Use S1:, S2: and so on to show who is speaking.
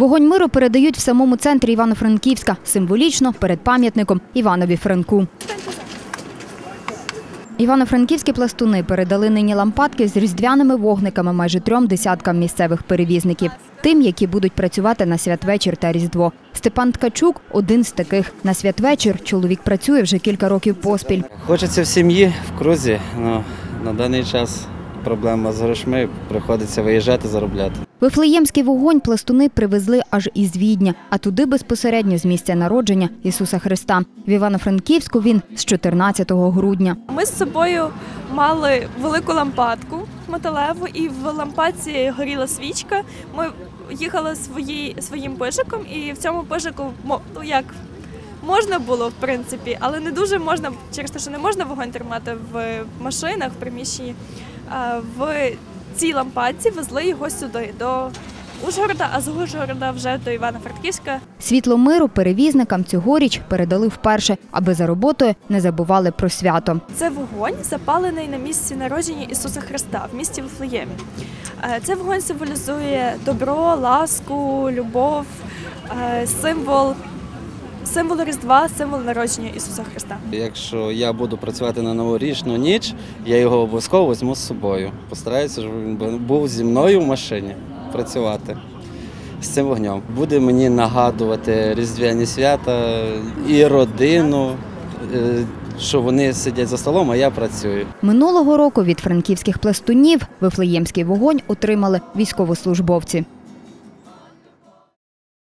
S1: Вогонь миру передають в самому центрі Івано-Франківська, символічно перед пам'ятником Іванові Франку. Івано-франківські пластуни передали нині лампадки з різдвяними вогниками майже трьом десяткам місцевих перевізників, тим, які будуть працювати на святвечір та Різдво. Степан Ткачук один з таких. На святвечір чоловік працює вже кілька років поспіль.
S2: Хочеться в сім'ї, в крузі. Ну, на даний час проблема з грошми, приходиться виїжджати, заробляти.
S1: Вифлеємський вогонь пластуни привезли аж із Відня, а туди безпосередньо з місця народження Ісуса Христа. В Івано-Франківську він з 14 грудня.
S3: Ми з собою мали велику лампадку металеву, і в лампадці горіла свічка. Ми їхали свої, своїм пишиком, і в цьому пишику мо- ну як. Можна було, в принципі, але не дуже можна через те, що не можна вогонь тримати в машинах, в приміщенні. В цій лампадці везли його сюди, до Ужгорода, а з Ужгорода вже до Івано-Франківська.
S1: Світло миру перевізникам цьогоріч передали вперше, аби за роботою не забували про свято.
S3: Це вогонь, запалений на місці народження Ісуса Христа в місті Вифлеємі. Е, Цей вогонь символізує добро, ласку, любов, е, символ, символ Різдва, символ народження Ісуса Христа.
S2: Якщо я буду працювати на новорічну ніч, я його обов'язково візьму з собою. Постараюся, щоб він був зі мною в машині працювати з цим вогнем. Буде мені нагадувати різдвяні свята і родину, е, що вони сидять за столом, а я працюю.
S1: Минулого року від франківських пластунів вифлеємський вогонь отримали військовослужбовці.